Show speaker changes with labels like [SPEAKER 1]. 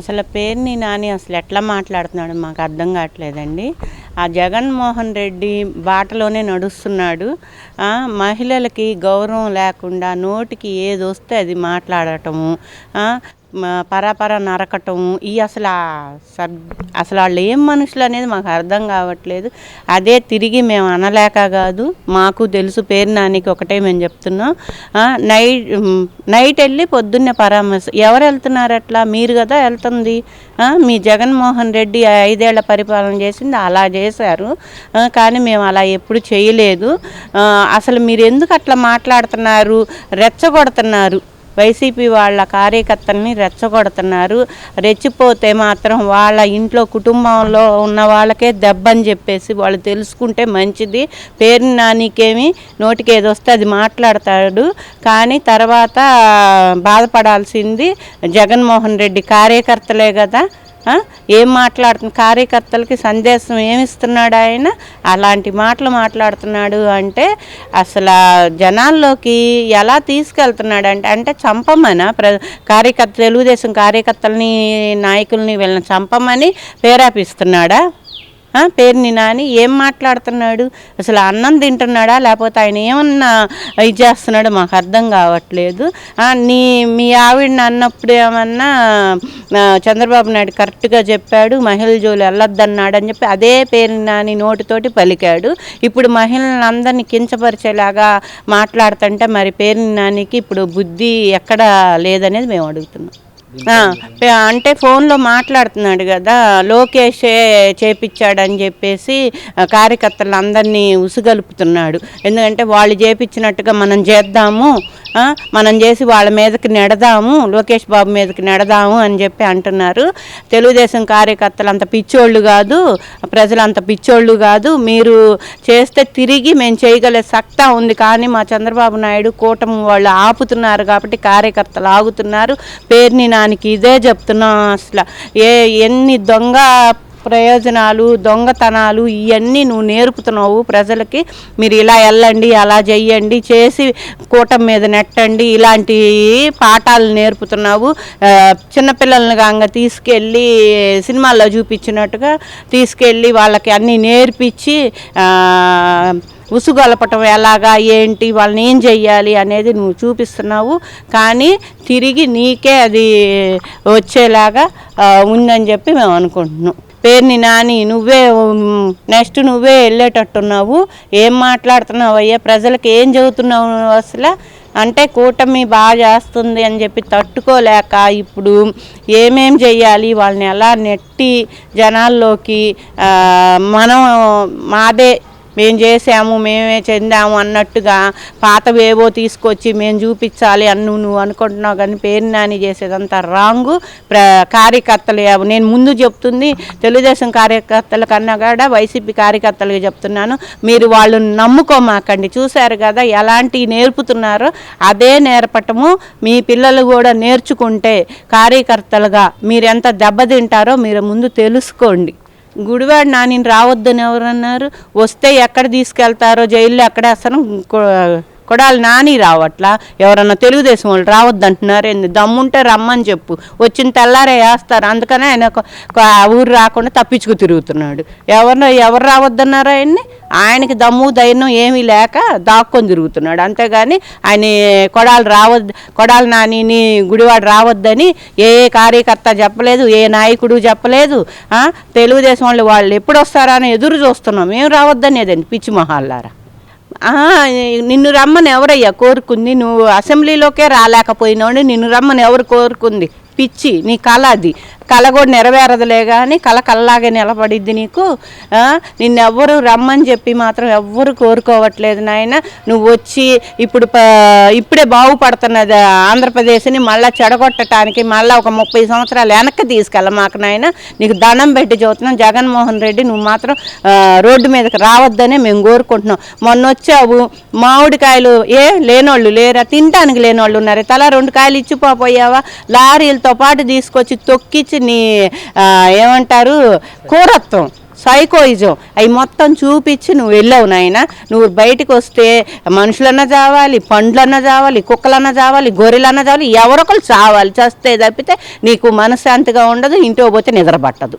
[SPEAKER 1] అసలు పేరుని నాని అసలు ఎట్లా మాట్లాడుతున్నాడు మాకు అర్థం కావట్లేదండి. ఆ జగన్మోహన్ రెడ్డి బాటలోనే నడుస్తున్నాడు. మహిళలకి గౌరవం లేకుండా నోటికి ఏది వస్తే అది మాట్లాడటము. పరాపర నరకటము ఈ అసలు సబ్ అసలు వాళ్ళు ఏం మనుషులు అనేది మాకు అర్థం కావట్లేదు. అదే తిరిగి మేము అనలేక కాదు మాకు తెలుసు పేరు నానికి ఒకటే మేము చెప్తున్నాం. నైట్ నైట్ వెళ్ళి పొద్దున్నే పరామర్శ ఎవరు వెళ్తున్నారు అట్లా? మీరు కదా వెళ్తుంది. మీ జగన్మోహన్ రెడ్డి ఐదేళ్ళ పరిపాలన చేసింది అలా చేశారు. కానీ మేము అలా ఎప్పుడు చేయలేదు. అసలు మీరు ఎందుకు అట్లా మాట్లాడుతున్నారు? రెచ్చగొడుతున్నారు. వైసీపీ వాళ్ళ కార్యకర్తల్ని రెచ్చగొడుతున్నారు. రెచ్చిపోతే మాత్రం వాళ్ళ ఇంట్లో కుటుంబంలో ఉన్న వాళ్ళకే దెబ్బని చెప్పేసి వాళ్ళు తెలుసుకుంటే మంచిది. పేరు నానికేమి నోటికి ఏదో వస్తే అది మాట్లాడతాడు. కానీ తర్వాత బాధపడాల్సింది జగన్మోహన్ రెడ్డి కార్యకర్తలే కదా. ఏం మాట్లాడుతున్న కార్యకర్తలకి సందేశం ఏమిస్తున్నాడు ఆయన? అలాంటి మాటలు మాట్లాడుతున్నాడు అంటే అసలు జనాల్లోకి ఎలా తీసుకెళ్తున్నాడు అంటే అంటే చంపమన? ప్ర కార్యకర్త తెలుగుదేశం కార్యకర్తలని నాయకుల్ని వీళ్ళని చంపమని ప్రేరేపిస్తున్నాడా? పేరుని నాని ఏం మాట్లాడుతున్నాడు? అసలు అన్నం తింటున్నాడా? లేకపోతే ఆయన ఏమన్నా ఇది చేస్తున్నాడో మాకు అర్థం కావట్లేదు. నీ మీ ఆవిడని అన్నప్పుడు ఏమన్నా చంద్రబాబు నాయుడు కరెక్ట్గా చెప్పాడు మహిళ జోలు వెళ్ళొద్దన్నాడు అని చెప్పి అదే పేరుని నాని నోటితోటి పలికాడు. ఇప్పుడు మహిళలను అందరినీ కించపరిచేలాగా మాట్లాడుతుంటే మరి పేరుని నానికి ఇప్పుడు బుద్ధి ఎక్కడ లేదనేది మేము అడుగుతున్నాం. అంటే ఫోన్లో మాట్లాడుతున్నాడు కదా లోకేషే చేపించాడని చెప్పేసి కార్యకర్తలు అందరినీ ఉసుగలుపుతున్నాడు. ఎందుకంటే వాళ్ళు చేపించినట్టుగా మనం చేద్దాము మనం చేసి వాళ్ళ మీదకి నెడదాము లోకేష్ బాబు మీదకి నెడదాము అని చెప్పి అంటున్నారు. తెలుగుదేశం కార్యకర్తలు అంత పిచ్చోళ్ళు కాదు ప్రజలు అంత పిచ్చోళ్ళు కాదు. మీరు చేస్తే తిరిగి మేము చేయగలే సత్తా ఉంది కానీ మా చంద్రబాబు నాయుడు కూటమి వాళ్ళు ఆపుతున్నారు కాబట్టి కార్యకర్తలు ఆగుతున్నారు. పేరుని దానికి ఇదే చెప్తున్నాం అసలు. ఏ ఎన్ని దొంగ ప్రయోజనాలు దొంగతనాలు ఇవన్నీ నువ్వు నేర్పుతున్నావు ప్రజలకి. మీరు ఇలా వెళ్ళండి అలా చెయ్యండి చేసి కూటమి మీద నెట్టండి ఇలాంటి పాఠాలు నేర్పుతున్నావు. చిన్నపిల్లల్ని కాగా తీసుకెళ్ళి సినిమాల్లో చూపించినట్టుగా తీసుకెళ్ళి వాళ్ళకి అన్నీ నేర్పించి ఉసుగొలపటం ఎలాగా ఏంటి వాళ్ళని ఏం చెయ్యాలి అనేది నువ్వు చూపిస్తున్నావు. కానీ తిరిగి నీకే అది వచ్చేలాగా ఉందని చెప్పి మేము అనుకుంటున్నాం. పేరుని నాని నువ్వే నెక్స్ట్ నువ్వే వెళ్ళేటట్టున్నావు. ఏం మాట్లాడుతున్నావు అయ్యా ప్రజలకు ఏం చదువుతున్నావు అసలు? అంటే కూటమి బాగా చేస్తుంది అని చెప్పి తట్టుకోలేక ఇప్పుడు ఏమేం చెయ్యాలి? వాళ్ళని ఎలా నెట్టి జనాల్లోకి మనం మాదే మేము చేసాము మేమే చెందాము అన్నట్టుగా పాతవేవో తీసుకొచ్చి మేము చూపించాలి అని నువ్వు అనుకుంటున్నావు కానీ పేరు నాని చేసేదంతా రాంగు. ప్ర కార్యకర్తలు నేను ముందు చెప్తుంది తెలుగుదేశం కార్యకర్తల కన్నా కూడా వైసీపీ కార్యకర్తలకు చెప్తున్నాను. మీరు వాళ్ళు నమ్ముకోమాకండి. చూశారు కదా ఎలాంటి నేర్పుతున్నారో అదే నేర్పటము మీ పిల్లలు కూడా నేర్చుకుంటే కార్యకర్తలుగా మీరు ఎంత దెబ్బతింటారో మీరు ముందు తెలుసుకోండి. గుడివాడు నానిని రావద్దని ఎవరన్నారు? వస్తే ఎక్కడ తీసుకెళ్తారో? జైల్లో ఎక్కడ వేస్తారో కొడాలి నాని రావట్లా? ఎవరన్నా తెలుగుదేశం వాళ్ళు రావద్దంటున్నారు ఏంది? దమ్ముంటే రమ్మని చెప్పు. వచ్చిన తెల్లారే వేస్తారు. అందుకనే ఆయన ఊరు రాకుండా తప్పించుకు తిరుగుతున్నాడు. ఎవరు ఎవరు రావద్దన్నారు ఆయన్ని? ఆయనకి దమ్ము ధైర్యం ఏమీ లేక దాక్కొని తిరుగుతున్నాడు. అంతేగాని ఆయన కొడాలు రావద్దు కొడాలి నానిని గుడివాడు రావద్దని ఏ కార్యకర్త చెప్పలేదు ఏ నాయకుడు చెప్పలేదు తెలుగుదేశం వాళ్ళు వాళ్ళు ఎప్పుడు వస్తారా అని ఎదురు చూస్తున్నాం. ఏం రావద్దనేదండి పిచ్చి మహాల్లారా? నిన్ను రమ్మని ఎవరయ్యా? కోరుకుంది. నువ్వు అసెంబ్లీలోకే రాలేకపోయినావు. నిన్ను రమ్మని ఎవరు కోరుకుంది? పిచ్చి నీ కళ అది. కళ కూడా నెరవేరదులే కానీ కళ కళ్ళలాగే నిలబడిద్ది నీకు. నిన్నెవ్వరు రమ్మని చెప్పి మాత్రం ఎవ్వరు కోరుకోవట్లేదు నాయన. నువ్వు వచ్చి ఇప్పుడు ఇప్పుడే బాగుపడుతున్నది ఆంధ్రప్రదేశ్ని మళ్ళీ చెడగొట్టడానికి మళ్ళీ ఒక ముప్పై సంవత్సరాలు వెనక్కి తీసుకెళ్ళ మాకు నాయన. నీకు దండం పెట్టి చదువుతున్నాం జగన్మోహన్ రెడ్డి నువ్వు మాత్రం రోడ్డు మీదకి రావద్దనే మేము కోరుకుంటున్నాం. మొన్న వచ్చావు మామిడికాయలు ఏ లేనోళ్ళు లేరా? తినడానికి లేనోళ్ళు ఉన్నారు. తలా రెండు కాయలు ఇచ్చిపోయావా లారీలతో పాటు తీసుకొచ్చి తొక్కిచ్చి నీ ఏమంటారు కూరత్వం సైకోయిజం అవి మొత్తం చూపించి నువ్వు వెళ్ళావు నాయన. నువ్వు బయటకు వస్తే మనుషులన్నా చావాలి పండ్లన్నా చావాలి కుక్కలన్నా చావాలి గొర్రెలన్నా చావాలి ఎవరొకరు చావాలి. చస్తే తప్పితే నీకు మనశ్శాంతిగా ఉండదు ఇంటికి పోతే నిద్ర పట్టదు